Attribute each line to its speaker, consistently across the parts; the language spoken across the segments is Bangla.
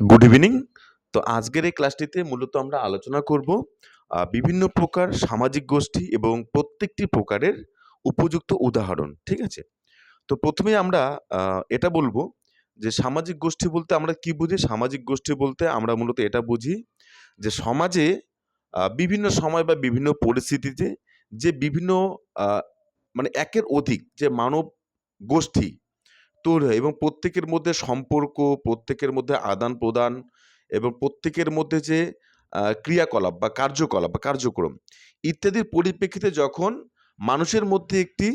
Speaker 1: গুড ইভিনিং তো আজকের এই ক্লাসটিতে মূলত আমরা আলোচনা করব বিভিন্ন প্রকার সামাজিক গোষ্ঠী এবং প্রত্যেকটি প্রকারের উপযুক্ত উদাহরণ ঠিক আছে? তো প্রথমে আমরা এটা বলব যে সামাজিক গোষ্ঠী বলতে আমরা কি বুঝি? সামাজিক গোষ্ঠী বলতে আমরা মূলত এটা বুঝি যে সমাজে বিভিন্ন সময় বা বিভিন্ন পরিস্থিতিতে যে বিভিন্ন মানে একের অধিক যে মানব গোষ্ঠী তৈরি হয় এবং প্রত্যেকের মধ্যে সম্পর্ক, প্রত্যেকের মধ্যে আদান প্রদান এবং প্রত্যেকের মধ্যে যে ক্রিয়াকলাপ বা কার্যকলাপ বা কার্যক্রম ইত্যাদির পরিপ্রেক্ষিতে যখন মানুষের মধ্যে একটি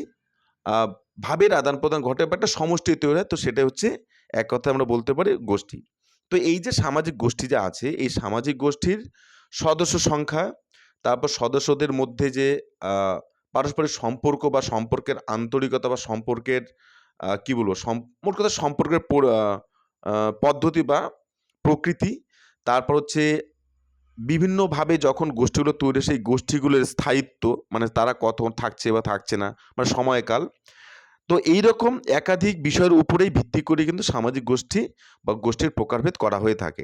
Speaker 1: ভাবের আদান প্রদান ঘটে বা একটা সমষ্টি তৈরি হয়, তো সেটা হচ্ছে এক কথা আমরা বলতে পারি গোষ্ঠী। তো এই যে সামাজিক গোষ্ঠী যা আছে, এই সামাজিক গোষ্ঠীর সদস্য সংখ্যা, তারপর সদস্যদের মধ্যে যে পারস্পরিক সম্পর্ক বা সম্পর্কের আন্তরিকতা বা সম্পর্কের কি বলব? মোট কথা সম্পর্কের পদ্ধতি বা প্রকৃতি। তারপর হচ্ছে বিভিন্নভাবে যখন গোষ্ঠীগুলো তৈরি সেই গোষ্ঠীগুলোর স্থায়িত্ব মানে তারা কতক্ষণ থাকছে বা থাকছে না মানে সময়কাল। তো এইরকম একাধিক বিষয়ের উপরেই ভিত্তি করে কিন্তু সামাজিক গোষ্ঠী বা গোষ্ঠীর প্রকারভেদ করা হয়ে থাকে।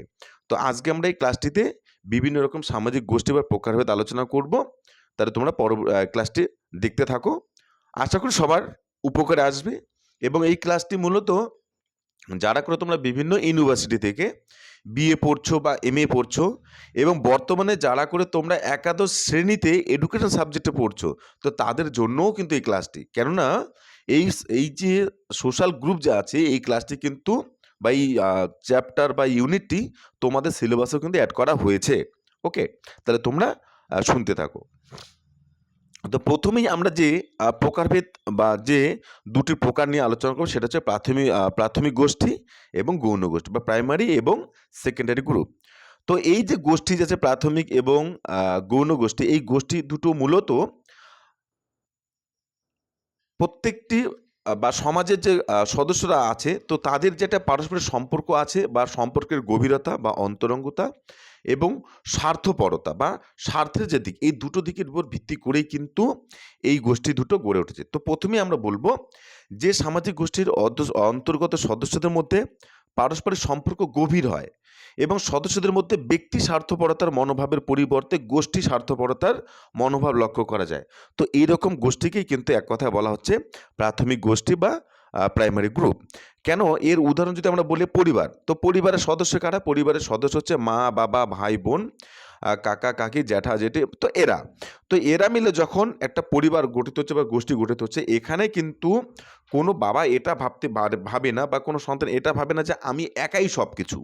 Speaker 1: তো আজকে আমরা এই ক্লাসটিতে বিভিন্ন রকম সামাজিক গোষ্ঠী বা প্রকারভেদ আলোচনা করব। তাহলে তোমরা পর ক্লাসটি দেখতে থাকো। আশা করি সবার উপকারে আসবে। এবং এই ক্লাসটি মূলত যারা করে তোমরা বিভিন্ন ইউনিভার্সিটি থেকে বিএ পড়ছো বা এম এ পড়ছো এবং বর্তমানে যারা করে তোমরা একাদশ শ্রেণীতে এডুকেশন সাবজেক্টে পড়ছো, তো তাদের জন্যও কিন্তু এই ক্লাসটি কেননা এই এই যে সোশ্যাল গ্রুপ যা আছে, এই ক্লাসটি কিন্তু বা এই চ্যাপ্টার বা ইউনিটটি তোমাদের সিলেবাসেও কিন্তু অ্যাড করা হয়েছে। ওকে তাহলে তোমরা শুনতে থাকো। তো প্রথমেই আমরা যে প্রকারভেদ বা যে দুটি প্রকার নিয়ে আলোচনা করব সেটা হচ্ছে প্রাথমিক প্রাথমিক গোষ্ঠী এবং গৌণ গোষ্ঠী বা প্রাইমারি এবং সেকেন্ডারি গ্রুপ তো এই যে গোষ্ঠী যে আছে প্রাথমিক এবং গৌণ গোষ্ঠী, এই গোষ্ঠী দুটো মূলত প্রত্যেকটি বা সমাজের যে সদস্যরা আছে, তো তাদের যেটা পারস্পরিক সম্পর্ক আছে বা সম্পর্কের গভীরতা বা অন্তরঙ্গতা এবং স্বার্থপরতা বা স্বার্থের যে দিক, এই দুটো দিকের উপর ভিত্তি করেই কিন্তু এই গোষ্ঠী দুটো গড়ে উঠেছে। তো প্রথমেই আমরা বলব যে সামাজিক গোষ্ঠীর অন্তর্গত সদস্যদের মধ্যে পারস্পরিক সম্পর্ক গভীর হয় এবং সদস্যদের মধ্যে ব্যক্তি স্বার্থপরতার মনোভাবের পরিবর্তে গোষ্ঠী স্বার্থপরতার মনোভাব লক্ষ্য করা যায়। তো এইরকম গোষ্ঠীকেই কিন্তু এক কথায় বলা হচ্ছে প্রাথমিক গোষ্ঠী বা প্রাইমারি গ্রুপ কেন? এর উদাহরণ যদি আমরা বলি পরিবার, তো পরিবারের সদস্য কারা? পরিবারের সদস্য হচ্ছে মা, বাবা, ভাই, বোন কাকা, কাকি, জ্যাঠা, জেঠি, তো এরা। তো এরা মিলে যখন একটা পরিবার গঠিত হচ্ছে বা গোষ্ঠী গঠিত হচ্ছে, এখানে কিন্তু কোনো বাবা এটা ভাবতে ভাবে না বা কোনো সন্তান এটা ভাবে না যে আমি একাই সব কিছু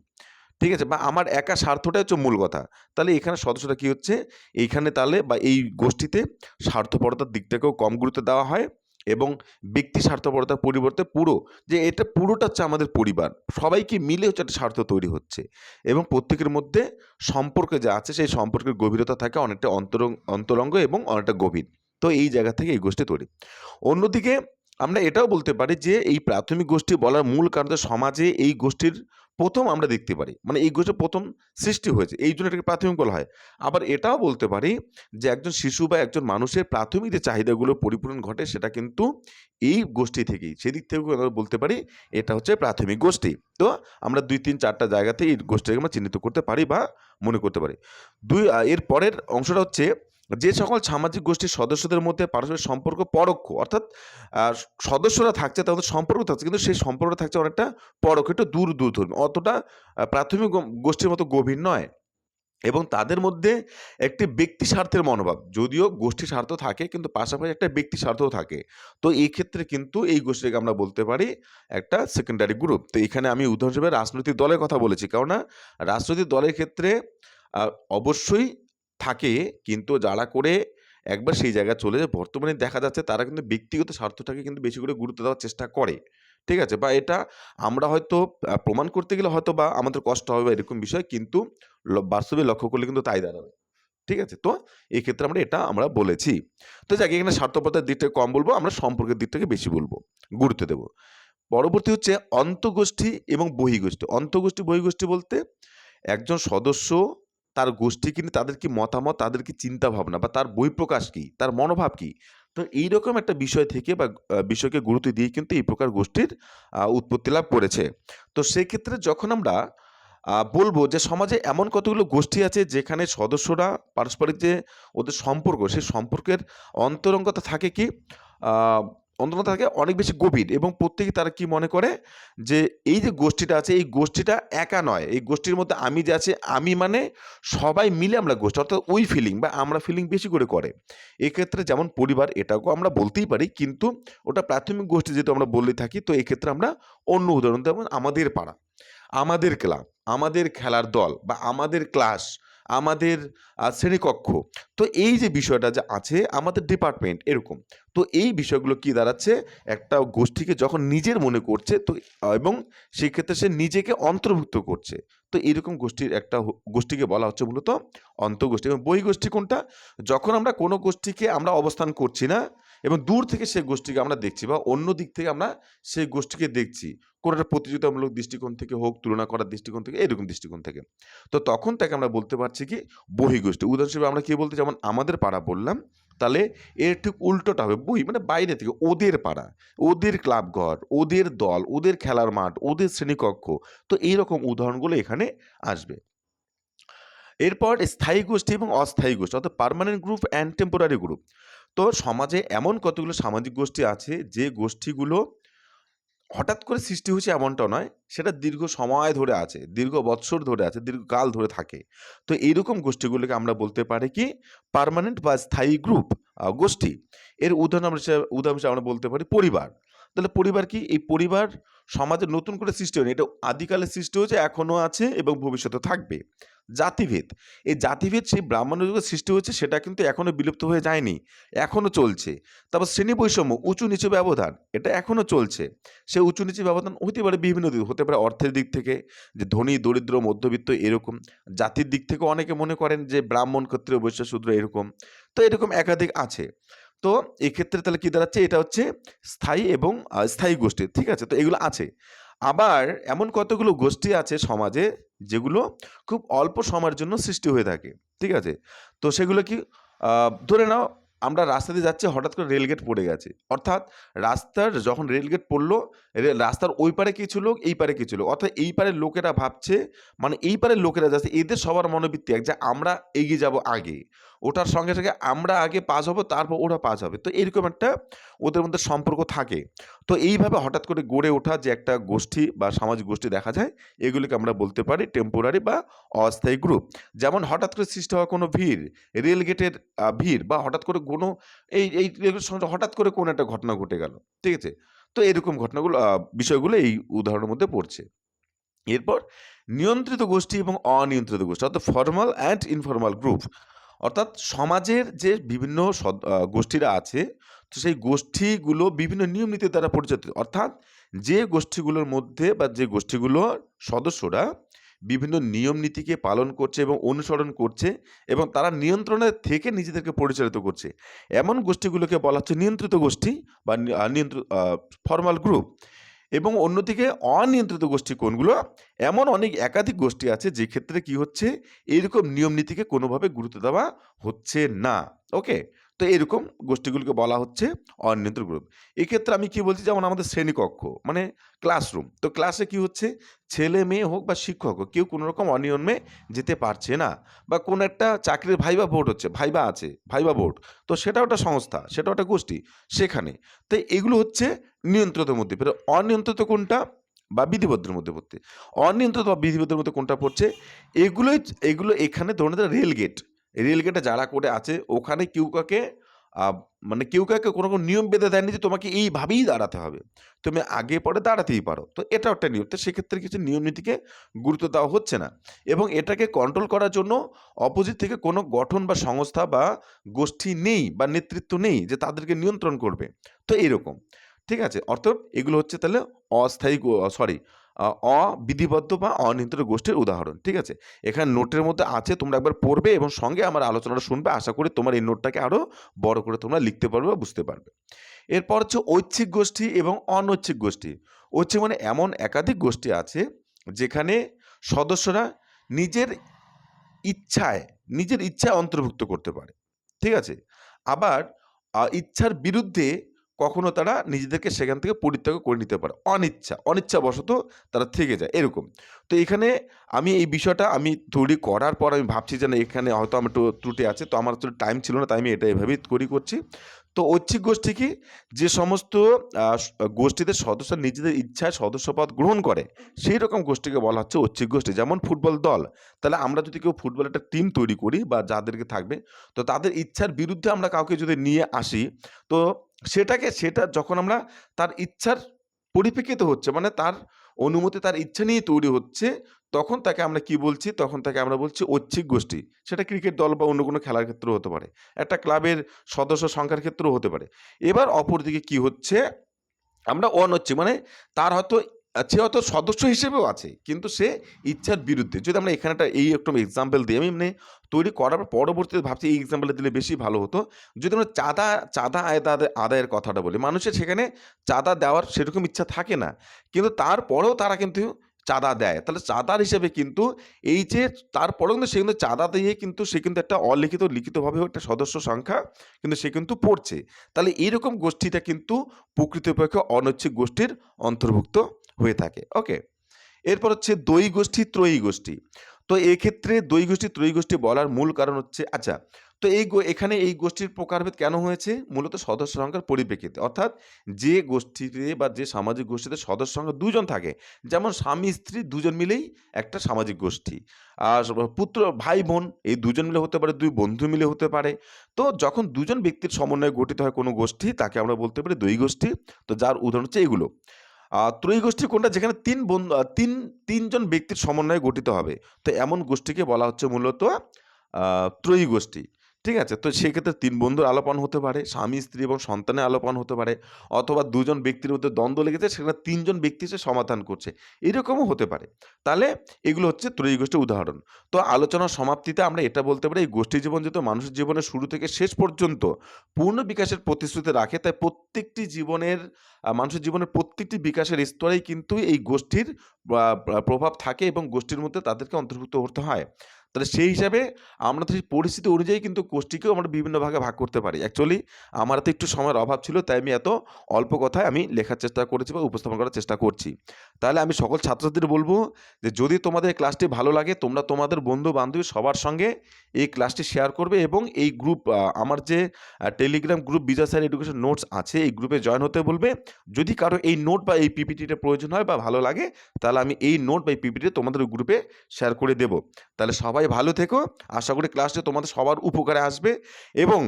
Speaker 1: ঠিক আছে? বা আমার একা স্বার্থটাই হচ্ছে মূল কথা। তাহলে এখানে সদস্যটা কি হচ্ছে? এইখানে তাহলে বা এই গোষ্ঠীতে স্বার্থপরতার দিকটাকেও কম গুরুত্ব দেওয়া হয়। এবং ব্যক্তি স্বার্থপরতার পরিবর্তে পুরো, যে এটা পুরোটা হচ্ছে আমাদের পরিবার। সবাইকে মিলে হচ্ছে একটা স্বার্থ তৈরি হচ্ছে। এবং প্রত্যেকের মধ্যে সম্পর্কে যা আছে, সেই সম্পর্কের গভীরতা থাকে অনেকটা অন্তরঙ্গ অন্তরঙ্গ এবং অনেকটা গভীর। তো এই জায়গা থেকে এই গোষ্ঠী তৈরি। অন্যদিকে আমরা এটাও বলতে পারি যে, এই প্রাথমিক গোষ্ঠী বলার মূল কারণ সমাজে এই গোষ্ঠীর প্রথম আমরা দেখতে পারি। মানে এই গোষ্ঠীর প্রথম সৃষ্টি হয়েছে। এই জন্য এটাকে প্রাথমিক বলা হয়। আবার এটাও বলতে পারি যে একজন শিশু বা একজন মানুষের প্রাথমিক যে চাহিদাগুলো পরিপূরণ ঘটে সেটা কিন্তু এই গোষ্ঠী থেকেই। সেদিক থেকেও আমরা বলতে পারি এটা হচ্ছে প্রাথমিক গোষ্ঠী। তো আমরা দুই, তিন, চারটা জায়গাতে এই গোষ্ঠীকে আমরা চিহ্নিত করতে পারি বা মনে করতে পারি। দুই এর পরের অংশটা হচ্ছে যে সকল সামাজিক গোষ্ঠীর সদস্যদের মধ্যে পারস্পরিক সম্পর্ক পরোক্ষ, অর্থাৎ সদস্যরা থাকছে তাদের সম্পর্ক থাকছে, কিন্তু সেই সম্পর্ক থাকছে অনেকটা পরোক্ষ, একটু দূর দূর ধর্মী অতটা প্রাথমিক গোষ্ঠীর মতো গভীর নয়। এবং তাদের মধ্যে একটি ব্যক্তি স্বার্থের মনোভাব, যদিও গোষ্ঠী স্বার্থ থাকে, কিন্তু পাশাপাশি একটা ব্যক্তি স্বার্থও থাকে। তো এই ক্ষেত্রে কিন্তু এই গোষ্ঠীকে আমরা বলতে পারি একটা সেকেন্ডারি গ্রুপ তো এখানে আমি উদাহরণ হিসেবে রাজনৈতিক দলের কথা বলেছি। কেননা, রাজনৈতিক দলের ক্ষেত্রে অবশ্যই থাকে কিন্তু যারা করে একবার সেই জায়গায় চলে যায়। বর্তমানে দেখা যাচ্ছে তারা কিন্তু ব্যক্তিগত স্বার্থটাকে কিন্তু বেশি করে গুরুত্ব দেওয়ার চেষ্টা করে। ঠিক আছে? বা এটা আমরা হয়তো প্রমাণ করতে গেলে হয়তো বা আমাদের কষ্ট হবে বা এরকম বিষয়, কিন্তু বাস্তবে লক্ষ্য করলে কিন্তু তাই দাঁড়াবে। ঠিক আছে? তো এই ক্ষেত্রে আমরা এটা আমরা বলেছি। তো যাকে, এখানে স্বার্থপরতার দিকটাকে কম বলব, আমরা সম্পর্কের দিকটাকে বেশি বলব, গুরুত্ব দেবো। পরবর্তী হচ্ছে অন্তঃগোষ্ঠী এবং বহিগোষ্ঠী। অন্তঃগোষ্ঠী, বহিগোষ্ঠী বলতে একজন সদস্য তার গোষ্ঠীকে নিয়ে তাদের কি মতামত তাদের কি চিন্তা ভাবনা বা তার বহিঃপ্রকাশ কি তার মনোভাব কি? তো এইরকম একটা বিষয় থেকে বা বিষয়কে গুরুত্ব দিয়ে কিন্তু এই প্রকার গোষ্ঠীর উৎপত্তি লাভ করেছে। তো সেক্ষেত্রে যখন আমরা বলব যে সমাজে এমন কতগুলো গোষ্ঠী আছে যেখানে সদস্যরা পারস্পরিক যে ওদের সম্পর্ক, সেই সম্পর্কের অন্তরঙ্গতা থাকে কি? আ অন্তরঙ্গতা থাকে অনেক বেশি গভীর এবং প্রত্যেকে তারা কি মনে করে যে এই যে গোষ্ঠীটা আছে এই গোষ্ঠীটা একা নয়। এই গোষ্ঠীর মধ্যে আমি যে আছি আমি মানে সবাই মিলে আমরা গোষ্ঠী অর্থাৎ ওই ফিলিং বা আমরা ফিলিং বেশি করে করে। এক্ষেত্রে যেমন পরিবার এটাকেও আমরা বলতেই পারি কিন্তু ওটা প্রাথমিক গোষ্ঠী যেহেতু আমরা বলে থাকি তো এক্ষেত্রে আমরা অন্য উদাহরণ যেমন আমাদের পাড়া, আমাদের ক্লাব, আমাদের খেলার দল বা আমাদের ক্লাস, আমাদের শ্রেণীকক্ষ। তো এই যে বিষয়টা যে আছে, আমাদের ডিপার্টমেন্ট এরকম। তো এই বিষয়গুলো কি দাঁড়াচ্ছে একটা গোষ্ঠীকে যখন নিজের মনে করছে, তো এবং সেক্ষেত্রে সে নিজেকে অন্তর্ভুক্ত করছে। তো এরকম গোষ্ঠীর একটা গোষ্ঠীকে বলা হচ্ছে মূলত অন্তঃগোষ্ঠী এবং বহিঃগোষ্ঠী কোনটা? যখন আমরা কোনো গোষ্ঠীকে আমরা অবস্থান করছি না, এবং দূর থেকে সেই গোষ্ঠীকে আমরা দেখছি, বা অন্য দিক থেকে আমরা সেই গোষ্ঠীকে দেখছি। কোনো একটা প্রতিযোগিতামূলক দৃষ্টিকোণ থেকে হোক, তুলনা করার দৃষ্টিকোণ থেকে এরকম দৃষ্টিকোণ থেকে। তো তখন তাকে আমরা বলতে পারছি কি বহিঃগোষ্ঠী। উদাহরণ হিসেবে আমরা কি বলতে যেমন আমাদের পাড়া বললাম, তাহলে এর ঠিক উল্টোটা হবে বহি মানে বাইরে থেকে ওদের পাড়া, ওদের ক্লাবঘর, ওদের দল, ওদের খেলার মাঠ, ওদের শ্রেণীকক্ষ। তো এইরকম উদাহরণগুলো এখানে আসবে। এরপর স্থায়ী গোষ্ঠী এবং অস্থায়ী গোষ্ঠী অর্থাৎ permanent group and temporary group. তো সমাজে এমন কতগুলো সামাজিক গোষ্ঠী আছে যে গোষ্ঠীগুলো হঠাৎ করে সৃষ্টি হয়েছে এমনটা নয়। সেটা দীর্ঘ সময় ধরে আছে, দীর্ঘ বৎসর ধরে আছে, দীর্ঘকাল ধরে থাকে। তো এইরকম গোষ্ঠীগুলোকে আমরা বলতে পারি কি পার্মানেন্ট বা স্থায়ী গ্রুপ গোষ্ঠী। এর উদাহরণ হিসেবে উদাহরণ হিসেবে আমরা বলতে পারি পরিবার। তাহলে পরিবার কি? এই পরিবার সমাজে নতুন করে সৃষ্টি হয়নি। এটা আদিকালে সৃষ্টি হয়েছে, এখনও আছে এবং ভবিষ্যতে থাকবে। জাতিভেদ, এই জাতিভেদ সেই ব্রাহ্মণ্য যুগে সৃষ্টি হয়েছে সেটা কিন্তু এখনও বিলুপ্ত হয়ে যায়নি। এখনও চলছে। তারপর শ্রেণি বৈষম্য, উঁচু-নিচু ব্যবধান এটা এখনও চলছে। সে উঁচু-নিচু ব্যবধান হতে পারে বিভিন্ন দিক, হতে পারে অর্থের দিক থেকে যে ধনী, দরিদ্র, মধ্যবিত্ত এরকম। জাতির দিক থেকেও অনেকে মনে করেন যে ব্রাহ্মণ, ক্ষত্রিয়, বৈশ্য, শূদ্র এরকম। তো এরকম একাধিক আছে। তো এক্ষেত্রে তাহলে কি দাঁড়াচ্ছে? এটা হচ্ছে স্থায়ী এবং স্থায়ী গোষ্ঠী। ঠিক আছে? তো এগুলো আছে। আবার এমন কতগুলো গোষ্ঠী আছে সমাজে যেগুলো খুব অল্প সময়ের জন্য সৃষ্টি হয়ে থাকে। ঠিক আছে? তো সেগুলো কি? ধরে নাও আমরা রাস্তা দিয়ে যাচ্ছি হঠাৎ করে রেলগেট পড়ে গেছে। অর্থাৎ রাস্তার যখন রেলগেট পড়ল রাস্তার ওই পারে কিছু লোক, এই পারে কিছু লোক। অর্থাৎ এই পারের লোকেরা ভাবছে মানে এই পারের লোকেরা যাচ্ছে এদের সবার মনোবৃত্তি এক যে আমরা এগিয়ে যাব আগে। ওটার সঙ্গে, সঙ্গে আমরা আগে পাস হব তারপর ওরা পাস হবে। তো এরকম একটা ওদের মধ্যে সম্পর্ক থাকে। তো এইভাবে হঠাৎ করে গড়ে ওঠা যে একটা গোষ্ঠী বা সামাজিক গোষ্ঠী দেখা যায় এগুলিকে আমরা বলতে পারি টেম্পোরারি বা অস্থায়ী গ্রুপ। যেমন হঠাৎ করে সৃষ্টি হওয়া কোনো ভিড়, রেলগেটের ভিড় বা হঠাৎ করে কোনো এই এই সঙ্গে হঠাৎ করে কোনো একটা ঘটনা ঘটে গেল। ঠিক আছে? তো এরকম ঘটনাগুলো বিষয়গুলো এই উদাহরণের মধ্যে পড়ছে। এরপর নিয়ন্ত্রিত গোষ্ঠী এবং অনিয়ন্ত্রিত গোষ্ঠী অর্থাৎ ফর্মাল অ্যান্ড ইনফর্মাল গ্রুপ। অর্থাৎ সমাজের যে বিভিন্ন গোষ্ঠীরা আছে, তো সেই গোষ্ঠীগুলো বিভিন্ন নিয়ম নীতি দ্বারা পরিচালিত। অর্থাৎ যে গোষ্ঠীগুলোর মধ্যে বা যে গোষ্ঠীগুলোর সদস্যরা বিভিন্ন নিয়ম নীতিকে পালন করছে এবং অনুসরণ করছে এবং তারা নিয়ন্ত্রণে থেকে নিজেদেরকে পরিচালিত করছে। এমন গোষ্ঠীগুলোকে বলা হচ্ছে নিয়ন্ত্রিত গোষ্ঠী বা নি, আ, নিয়ন্ত্র, আ গ্রুপ। এবং অন্যদিকে অনিয়ন্ত্রিত গোষ্ঠী কোনগুলো? এমন অনেক একাধিক গোষ্ঠী আছে যে ক্ষেত্রে কি হচ্ছে, এরকম নিয়ম নীতিকে কোনোভাবে গুরুত্ব দেওয়া হচ্ছে না। ওকে? তো এরকম গোষ্ঠীগুলিকে বলা হচ্ছে অনিয়ন্ত্রিত গ্রুপ। এক্ষেত্রে আমি কি বলছি যেমন আমাদের শ্রেণীকক্ষ মানে ক্লাসরুম। তো ক্লাসে কি হচ্ছে ছেলে-মেয়ে হোক বা শিক্ষক হোক কেউ কোনো রকম অনিয়মে যেতে পারছে না। বা কোনো একটা চাকরির ভাইবা ভোট হচ্ছে, ভাইবা আছে, ভাইবা ভোট তো সেটাও একটা সংস্থা, সেটাও একটা গোষ্ঠী সেখানে। তো এগুলো হচ্ছে নিয়ন্ত্রিতর মধ্যে। ফের অনিয়ন্ত্রিত কোনটা? বা বিধিবদ্ধের মধ্যে পড়তে। অনিয়ন্ত্রিত বা বিধিবদ্ধের মধ্যে কোনটা পড়ছে? এগুলোই এগুলো এখানে ধরে নিতে রেলগেট। রেলগেটে যারা করে আছে, ওখানে কেউ কাউকে আ মানে কেউ কাউকে কোনো রকম নিয়ম বেঁধে দেয়নি যে তোমাকে এইভাবেই দাঁড়াতে হবে। তুমি আগে পরে দাঁড়াতেই পারো। তো এটাও একটা নিয়ম। তো সেক্ষেত্রে কিছু নিয়ম নীতিকে গুরুত্ব দেওয়া হচ্ছে না। এবং এটাকে কন্ট্রোল করার জন্য অপোজিট থেকে কোনো গঠন বা সংস্থা বা গোষ্ঠী নেই বা নেতৃত্ব নেই যে তাদেরকে নিয়ন্ত্রণ করবে। তো এরকম। ঠিক আছে? অর্থাৎ এগুলো হচ্ছে তাহলে অস্থায়ী সরি অবিধিবদ্ধ বা অনিয়ন্ত্রিত গোষ্ঠীর উদাহরণ। ঠিক আছে? এখানে নোটের মধ্যে আছে তোমরা একবার পড়বে এবং সঙ্গে আমার আলোচনাটা শুনবে। আশা করি তোমার এই নোটটাকে আরও বড় করে তোমরা লিখতে পারবে বা বুঝতে পারবে। এরপর হচ্ছে ঐচ্ছিক গোষ্ঠী এবং অনৈচ্ছিক গোষ্ঠী। ঐচ্ছিক মানে এমন একাধিক গোষ্ঠী আছে যেখানে সদস্যরা নিজের ইচ্ছায়, নিজের ইচ্ছায় অন্তর্ভুক্ত করতে পারে। ঠিক আছে? আবার ইচ্ছার বিরুদ্ধে কখনো তারা নিজেদেরকে সেখান থেকে পরিত্যাগ করে নিতে পারে। অনিচ্ছা, অনিচ্ছাবশত তারা থেকে যায়, এরকম। তো এখানে আমি এই বিষয়টা আমি তৈরি করার পর আমি ভাবছি যে না, এখানে হয়তো আমার একটু ত্রুটি আছে, তো আমার আসলে টাইম ছিল না, তাই আমি এটা এভাবেই তৈরি করছি। তো ঐচ্ছিক গোষ্ঠী কি? যে সমস্ত গোষ্ঠীতে সদস্য নিজেদের ইচ্ছায় সদস্যপদ গ্রহণ করে, সেই রকম গোষ্ঠীকে বলা হচ্ছে ঐচ্ছিক গোষ্ঠী। যেমন ফুটবল দল। তাহলে আমরা যদি কেউ ফুটবল একটা টিম তৈরি করি বা যাদেরকে থাকবে, তো তাদের ইচ্ছার বিরুদ্ধে আমরা কাউকে যদি নিয়ে আসি, তো সেটাকে, সেটা যখন আমরা তার ইচ্ছার পরিপ্রেক্ষিত হচ্ছে মানে তার অনুমতি, তার ইচ্ছা নিয়ে তৈরি হচ্ছে, তখন তাকে আমরা কি বলছি? তখন তাকে আমরা বলছি ঐচ্ছিক গোষ্ঠী। সেটা ক্রিকেট দল বা অন্য কোনো খেলার ক্ষেত্রেও হতে পারে। একটা ক্লাবের সদস্য সংখ্যার ক্ষেত্রেও হতে পারে। এবার অপরদিকে কি হচ্ছে? আমরা অনৈচ্ছিক মানে তার হয়তো সে হয়তো সদস্য হিসেবেও আছে, কিন্তু সে ইচ্ছার বিরুদ্ধে। যদি আমরা এখানে একটা এই একটু এক্সাম্পল দিই, আমি মানে তৈরি করার পর পরবর্তীতে ভাবছি এই এক্সাম্পলটা দিলে বেশি ভালো হতো। যদি আমরা চাঁদা চাঁদা আয়দা আদায়ের কথাটা বলি, মানুষের সেখানে চাঁদা দেওয়ার সেরকম ইচ্ছা থাকে না। কিন্তু তারপরেও তারা কিন্তু চাঁদা দেয়। তাহলে চাঁদার হিসেবে কিন্তু এই যে তারপরেও কিন্তু সে কিন্তু চাঁদা দিয়ে কিন্তু সে কিন্তু একটা অলিখিত, লিখিতভাবে একটা সদস্য সংখ্যা কিন্তু সে কিন্তু পড়ছে। তাহলে এইরকম গোষ্ঠীটা কিন্তু প্রকৃতপক্ষে অনৈচ্ছিক গোষ্ঠীর অন্তর্ভুক্ত হয়ে থাকে। ওকে এরপর হচ্ছে দই গোষ্ঠী, ত্রয়ী গোষ্ঠী। তো এক্ষেত্রে দই গোষ্ঠী, ত্রয়ী গোষ্ঠী বলার মূল কারণ হচ্ছে আচ্ছা তো এই এখানে এই গোষ্ঠীর প্রকারভেদ কেন হয়েছে? মূলত সদস্য সংখ্যার পরিপ্রেক্ষিতে। অর্থাৎ যে গোষ্ঠীতে বা যে সামাজিক গোষ্ঠীতে সদস্য সংখ্যা দুজন থাকে, যেমন স্বামী, স্ত্রী দুজন মিলেই একটা সামাজিক গোষ্ঠী। আর পুত্র, ভাই, বোন, এই দুজন মিলে হতে পারে, দুই বন্ধু মিলে হতে পারে। তো যখন দুজন ব্যক্তির সমন্বয়ে গঠিত হয় কোনো গোষ্ঠী, তাকে আমরা বলতে পারি দুই গোষ্ঠী। তো যার উদাহরণ হচ্ছে এগুলো। ত্রয়ী গোষ্ঠী কোনটা? যেখানে তিন বন্ধু তিন, তিনজন ব্যক্তির সমন্বয়ে গঠিত হবে। তো এমন গোষ্ঠীকে বলা হচ্ছে মূলত ত্রয়ী গোষ্ঠী। ঠিক আছে? তো সেক্ষেত্রে তিন বন্ধুর আলোপন হতে পারে, স্বামী, স্ত্রী এবং সন্তানের আলোপন হতে পারে অথবা দুজন ব্যক্তির মধ্যে দ্বন্দ্ব লেগেছে, সেখানে তিনজন ব্যক্তি সে সমাধান করছে। এরকমও হতে পারে। তাহলে এগুলো হচ্ছে ত্রয়ী গোষ্ঠীর উদাহরণ। তো আলোচনার সমাপ্তিতে আমরা এটা বলতে পারি, এই গোষ্ঠী জীবন যেহেতু মানুষের জীবনের শুরু থেকে শেষ পর্যন্ত পূর্ণ বিকাশের প্রতিশ্রুতি রাখে, তাই প্রত্যেকটি জীবনের মানুষের জীবনের প্রত্যেকটি বিকাশের স্তরেই কিন্তু এই গোষ্ঠীর প্রভাব থাকে এবং গোষ্ঠীর মধ্যে তাদেরকে অন্তর্ভুক্ত করতে হয়। তাহলে সেই হিসাবে আমরা তো সেই পরিস্থিতি অনুযায়ী কিন্তু গোষ্ঠীকেও আমরা বিভিন্ন ভাগে ভাগ করতে পারি। অ্যাকচুয়ালি আমার তো একটু সময়ের অভাব ছিল, তাই আমি এত অল্প কথায় আমি লেখার চেষ্টা করেছি বা উপস্থাপন করার চেষ্টা করছি। তাহলে আমি সকল ছাত্রছাত্রীদের বলব যে, যদি তোমাদের ক্লাসটি ভালো লাগে, তোমরা তোমাদের বন্ধু বান্ধবী সবার সঙ্গে এই ক্লাসটি শেয়ার করবে এবং এই গ্রুপ আমার যে Telegram group Vijay sir education notes আছে, এই গ্রুপে জয়েন হতে বলবে। যদি কারও এই নোট বা এই পিপিটিটা প্রয়োজন হয় বা ভালো লাগে, তাহলে আমি এই নোট বা এই পিপিটি তোমাদের গ্রুপে শেয়ার করে দেব। তাহলে সবাই ভালো থেকো। আশা করি ক্লাসটি তোমাদের সবার উপকারে আসবে এবং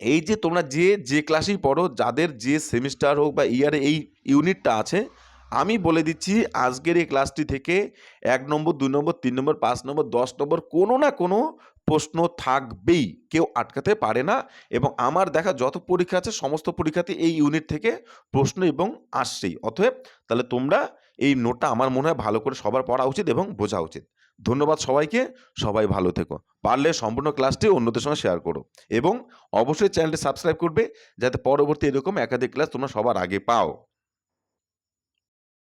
Speaker 1: এই যে তোমরা যে যে ক্লাসেই পড়ো, যাদের যে সেমিস্টার হোক বা ইয়ারে এই ইউনিটটা আছে, আমি বলে দিচ্ছি আজকের এই ক্লাসটি থেকে এক নম্বর, দুই নম্বর, তিন নম্বর, পাঁচ নম্বর, দশ নম্বর কোনো না কোনো প্রশ্ন থাকবেই। কেউ আটকাতে পারে না এবং আমার দেখা যত পরীক্ষা আছে, সমস্ত পরীক্ষাতে এই ইউনিট থেকে প্রশ্ন এবং আসছেই। অতএব তাহলে তোমরা এই নোটটা আমার মনে হয় ভালো করে সবার পড়া উচিত এবং বোঝা উচিত। ধন্যবাদ সবাইকে, সবাই ভালো থেকো। পারলে সম্পূর্ণ ক্লাসটি অন্যদের সঙ্গে শেয়ার করো এবং অবশ্যই চ্যানেলটি সাবস্ক্রাইব করবে, যাতে পরবর্তী এরকম একাধিক ক্লাস তোমরা সবার আগে পাও।